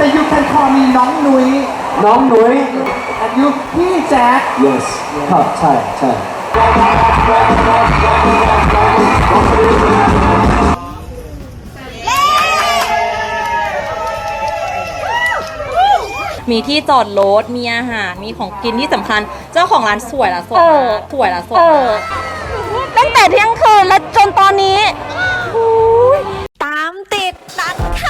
แต่ you can call me น้องนุ้ย น้องหนุ้ย and you พี่แจ๊ค yes ครับใช่ใช่ มีที่จอดรถ มีอาหาร มีของกินที่สำคัญ เจ้าของร้านสวยละสดเออ มากสวยละสดเอมาอกตั้งแต่เที่ยงคืนแล้วจนตอนนี้หูยตามติดนักข่าว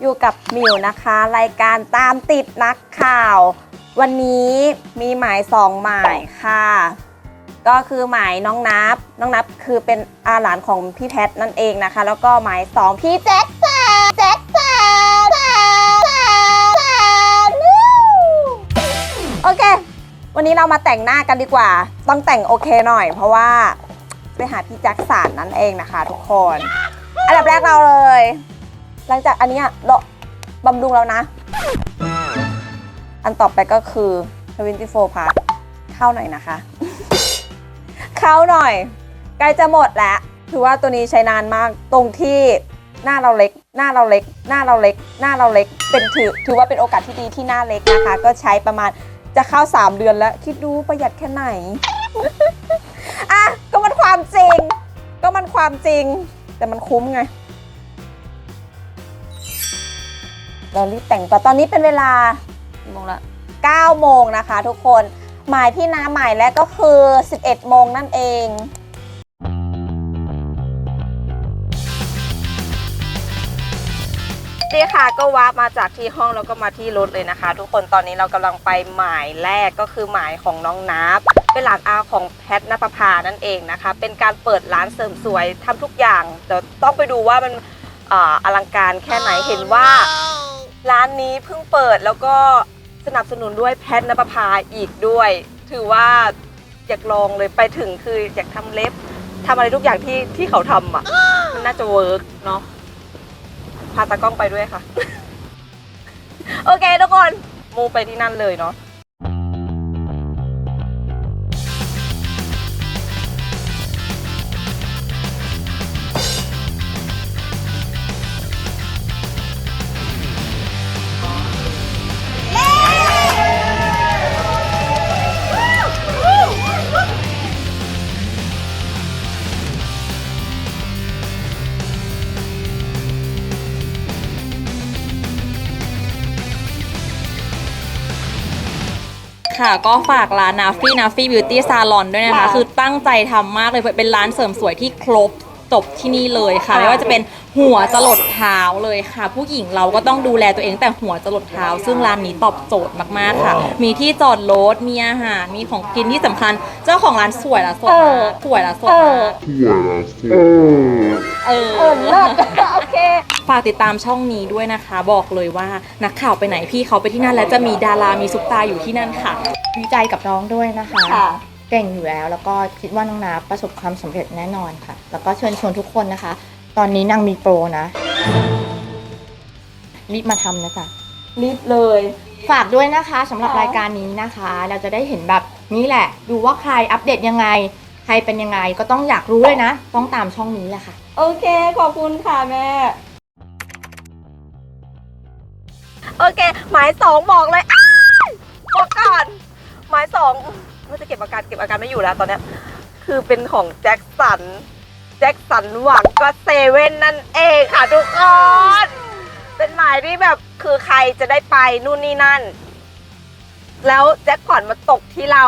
อยู่กับมิวนะคะ รายการตามติดนักข่าว วันนี้มีหมายสองหมายค่ะ ก็คือหมายน้องนับ น้องนับคือเป็นอาหลานของพี่แพทนั่นเองนะคะ แล้วก็หมายสองพี่แจ็คสันแจ็คสันแจ็คสันวู้โอเค วันนี้เรามาแต่งหน้ากันดีกว่า ต้องแต่งโอเคหน่อย เพราะว่าไปหาพี่แจ็คสันนั่นเองนะคะ ทุกคน อันดับแรกเราเลย หลังจากอันเนี้ยเราบำรุงแล้วนะ อันต่อไปก็คือ24 part เข้าหน่อยนะคะ เข้าหน่อย ใกล้จะหมดแล้ว ถือว่าตัวนี้ใช้นานมากตรงที่หน้าเราเล็ก หน้าเราเล็ก หน้าเราเล็ก หน้าเราเล็ก เป็นถือ ถือว่าเป็นโอกาสที่ดีที่หน้าเล็กนะคะ ก็ใช้ประมาณจะเข้า 3 เดือนแล้ว คิดดูประหยัดแค่ไหน อะ ก็มันความจริง ก็มันความจริง แต่มันคุ้มไง เรารีบแต่งต่อตอนนี้เป็นเวลากี่โมงละ9โมงนะคะทุกคน หมายพี่น้ำหมายแรกก็คือ 11 โมงนั่นเองนี่ค่ะก็วาร์ปมาจากที่ห้องแล้วก็มาที่รถเลยนะคะ ทุกคนตอนนี้เรากำลังไปหมายแรกก็คือหมายของน้องนับเป็นหลานอาของแพทนภพานั่นเองนะคะ เป็นการเปิดร้านเสริมสวยทำทุกอย่างเดี๋ยวต้องไปดูว่ามันออลังการแค่ไหนเห็นว่า ร้านนี้เพิ่งเปิดแล้วก็สนับสนุนด้วยแพทนภาอีกด้วย ถือว่าอยากลองเลยไปถึงคืออยากทำเล็บทำอะไรทุกอย่างที่ที่เขาทำอะ มันน่าจะเวิร์กเนาะพาตากล้องไปด้วยค่ะ โอเคทุกคนมูไปที่นั่นเลยเนาะ ค่ะ ก็ฝากร้านนาฟี่นาฟี่บิวตี้ซาลอนด้วยนะคะค่ะคือตั้งใจทำมากเลยเป็นร้านเสริมสวยที่ครบจบที่นี่เลยค่ะค่ะ ไม่ว่าจะเป็นหัวจรดเท้าเลยค่ะ ผู้หญิงเราก็ต้องดูแลตัวเองตั้งแต่หัวจรดเท้า ซึ่งร้านนี้ตอบโจทย์มากๆค่ะ มีที่จอดรถมีอาหารมีของกินที่สำคัญ เจ้าของร้านสวยละสดเอมาอกสวยละสดเอมาอกเออเออเออเลิศโอเค ฝากติดตามช่องนี้ด้วยนะคะ บอกเลยว่านักข่าวไปไหนพี่เขาไปที่นั่น และจะมีดารามีซุปตาอยู่ที่นั่นค่ะ ดีใจกับน้องด้วยนะคะ ค่ะ เก่งอยู่แล้ว แล้วก็คิดว่าน้องนาประสบความสำเร็จแน่นอนค่ะ แล้วก็เชิญชวนทุกคนนะคะ ตอนนี้นางมีโปรนะ รีบมาทำนะจ๊ะ รีบเลย ฝากด้วยนะคะสำหรับค่ะ รายการนี้นะคะ เราจะได้เห็นแบบนี้แหละ ดูว่าใครอัปเดตยังไง ใครเป็นยังไงก็ต้องอยากรู้เลยนะ ต้องตามช่องนี้แหละค่ะ โอเค ขอบคุณค่ะแม่ โอเค หมายสองบอกเลยอ้ายบอกก่อน หมายสองว่าจะเก็บอาการเก็บอาการไม่อยู่แล้วตอนเนี้ยคือเป็นของแจ็คสัน แจ็คสันหวังก็เซเว่นนั่นเองค่ะทุกคน เป็นหมายที่แบบคือใครจะได้ไปนู่นนี่นั่น แล้วแจ็คพอตมาตกที่เรา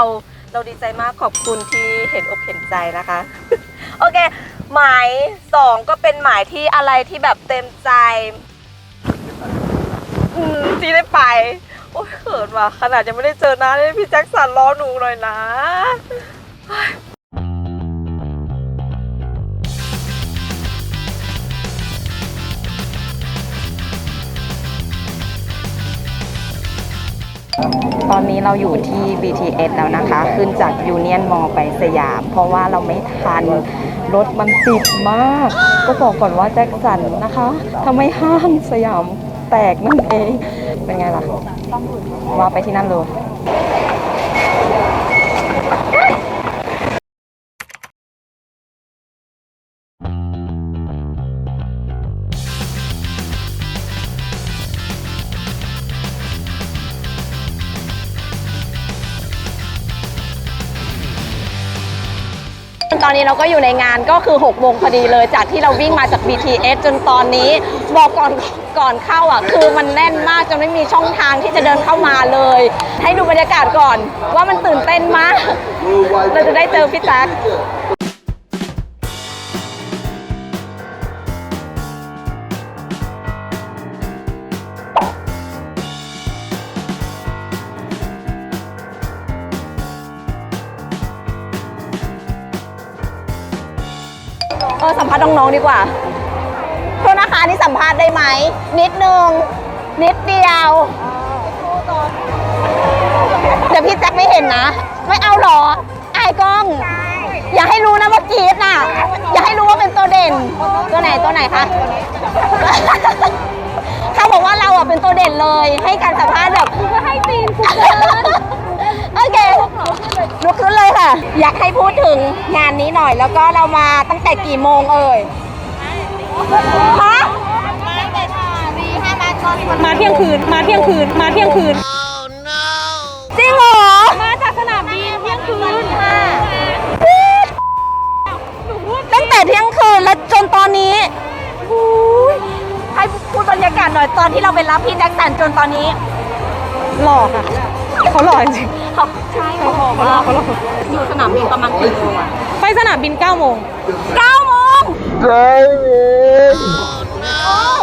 เราดีใจมากขอบคุณที่เห็นอกเห็นใจนะคะ โอเค หมายสองก็เป็นหมายที่อะไรที่แบบเต็มใจ อืมที่ได้ไป โอ้ยเขินว่ะขนาดยังไม่ได้เจอหน้าเลยพี่แจ็คสันรอหนูหน่อยนะ ตอนนี้เราอยู่ที่ BTS แล้วนะคะ ขึ้นจากยูเนียนมอไปสยาม เพราะว่าเราไม่ทันรถมันติดมาก ก็บอกก่อนว่าแจ็คสันนะคะทำไมห้างสยามแตกนั่นเอง เป็นไงล่ะว่าไปที่นั่นเลย อนนี้เราก็อยู่ในงานก็คือ6โมงพอดีเลยจากที่เราวิ่งมาจาก BTS จนตอนนี้บอกก่อนก่อนเข้าอะ คือมันแน่นมากจนไม่มีช่องทางที่จะเดินเข้ามาเลย ให้ดูบรรยากาศก่อนว่ามันตื่นเต้นมากเราจะได้เจอพี่แจ๊ค ภาษณ์น้องๆดีกว่าโทษนะคะนี่สัมภาษณ์ได้ไหม นิดนึง นิดเดียว เดี๋ยวพี่แจ็คไม่เห็นนะ ไม่เอาหรอ อายกล้อง อย่าให้รู้นะว่ากรีดน่ะ อย่าให้รู้ว่าเป็นตัวเด่น ตัวไหนตัวไหนคะ เขาบอกว่าเราอะเป็นตัวเด่นเลย ให้การสัมภาษณ์แบบ ให้ตีนคุณ โอเคลุกขึ้นเลยค่ะ อยากให้พูดถึงงานนี้หน่อย แล้วก็เรามาตั้งแต่กี่โมงเอ่ยฮะมาเที่ยงคืน มาเที่ยงคืน มาเที่ยงคืน จริงเหรอ มาจากสนามบินเที่ยงคืนตั้งแต่เที่ยงคืนแล้วจนตอนนี้หูยให้พูดบรรยากาศหน่อยตอนที่เราไปรับพี่แจ็คสันจนตอนนี้ หล่อค่ะ เขาหล่อจริง เขาใช่เขาบอกว่าอยู่สนามบินประมาณกี่โมงอะไปสนามบิน9โมงเก้าโมงเก้าโมง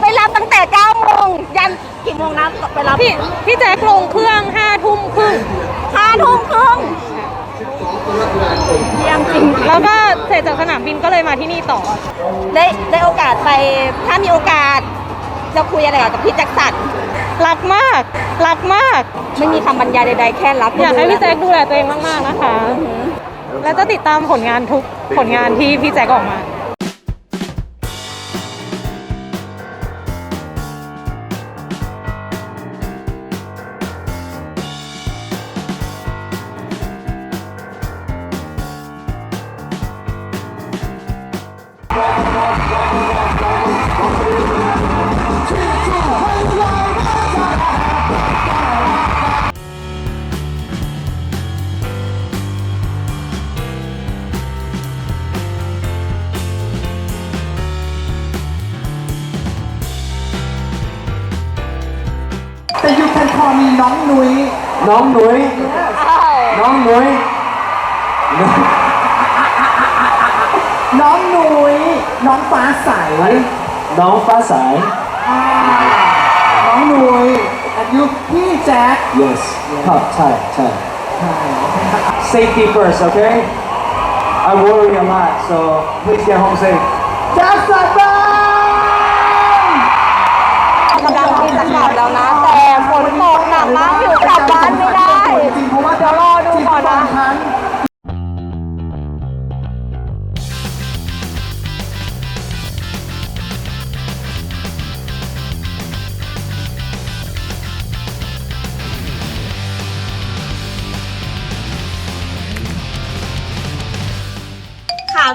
ไปรับตั้งแต่เก้าโมงยันกี่โมงนะไปรับพี่พี่แจ๊คลงเครื่อง5ทุ่มครึ่งห้าทุ่มครึ่งเยี่ยมจริงแล้วก็เสร็จจากสนามบินก็เลยมาที่นี่ต่อ ได้ได้โอกาสไปถ้ามีโอกาสจะคุยอะไรกับพี่แจ็คสัน รักมาก รักมาก ไม่มีคำบรรยายใดๆแค่รักอยากให้พี่แจ๊คดูแลตัวเองมากๆนะคะ และจะติดตามผลงานทุกผลงานที่พี่แจ๊คออกมา แต่ you can call me น้องนุ้ย น้องหนุย น้องหนุยน้องนุ้ย น้องฟ้าใสน้องฟ้าใส อ่าน้องนุ้ยอายุพี่แจ๊ค yes ครับใช่ใช่ safety first okay I worry a lot so please get home safe แจ๊คสันบ้า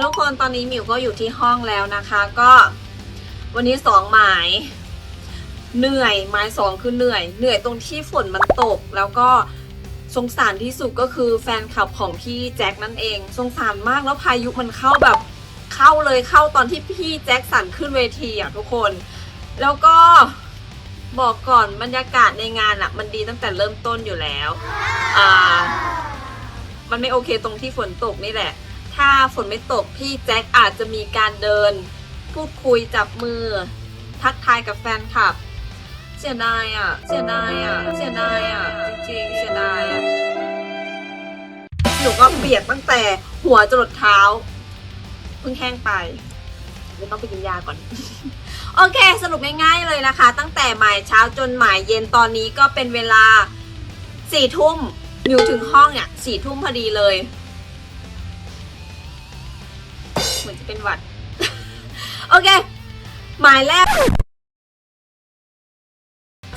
ทุกคนตอนนี้มิวก็อยู่ที่ห้องแล้วนะคะ ก็วันนี้สองหมายเหนื่อยหมายสองคือเหนื่อย เหนื่อยตรงที่ฝนมันตก แล้วก็สงสารที่สุดก็คือแฟนคลับของพี่แจ็คนั่นเอง สงสารมากแล้วพายุมันเข้าแบบเข้าเลยเข้าตอนที่พี่แจ็คสันขึ้นเวทีอะทุกคน แล้วก็บอกก่อนบรรยากาศในงานอะ มันดีตั้งแต่เริ่มต้นอยู่แล้วอ่ามันไม่โอเคตรงที่ฝนตกนี่แหละ ถ้าฝนไม่ตกพี่แจ็คอาจจะมีการเดิน พูดคุยจับมือ ทักทายกับแฟนคลับ เสียดายอะ เสียดายอะ เสียดายอะ จริงๆ เสียดายอะ หนูก็เปียกตั้งแต่หัวจรดเท้า เพิ่งแห้งไปเดี๋ยวต้องไปกินยาก่อน โอเค สรุปง่ายๆเลยนะคะ ตั้งแต่หมายเช้าจนหมายเย็นตอนนี้ก็เป็นเวลาสี่ทุ่มอยู่ถึงห้องอะสี่ทุ่มพอดีเลย เป็นหวัด โอเค หมายแรก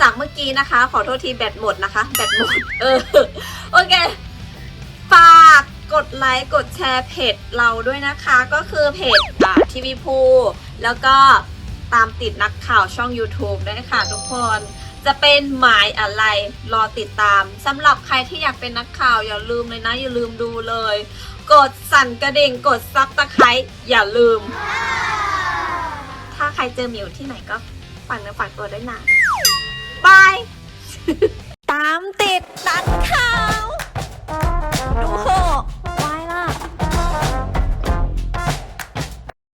จากเมื่อกี้นะคะ ขอโทษทีแบตหมดนะคะ แบตหมด เออ โอเค ฝากกดไลค์ กดแชร์เพจเราด้วยนะคะ ก็คือเพจอ่าทีวีพูแล้วก็ตามติดนักข่าวช่อง YouTube ด้วยค่ะทุกคน จะเป็นหมายอะไรรอติดตามสำหรับใครที่อยากเป็นนักข่าวอย่าลืมเลยนะ อย่าลืมดูเลย กดสั่นกระดิ่งกดซับตะไคร้อย่าลืม ถ้าใครเจอหมิวที่ไหนก็ฝากเนื้อฝากตัวด้วยนะบาย ตามติดตัดข่าวดูหก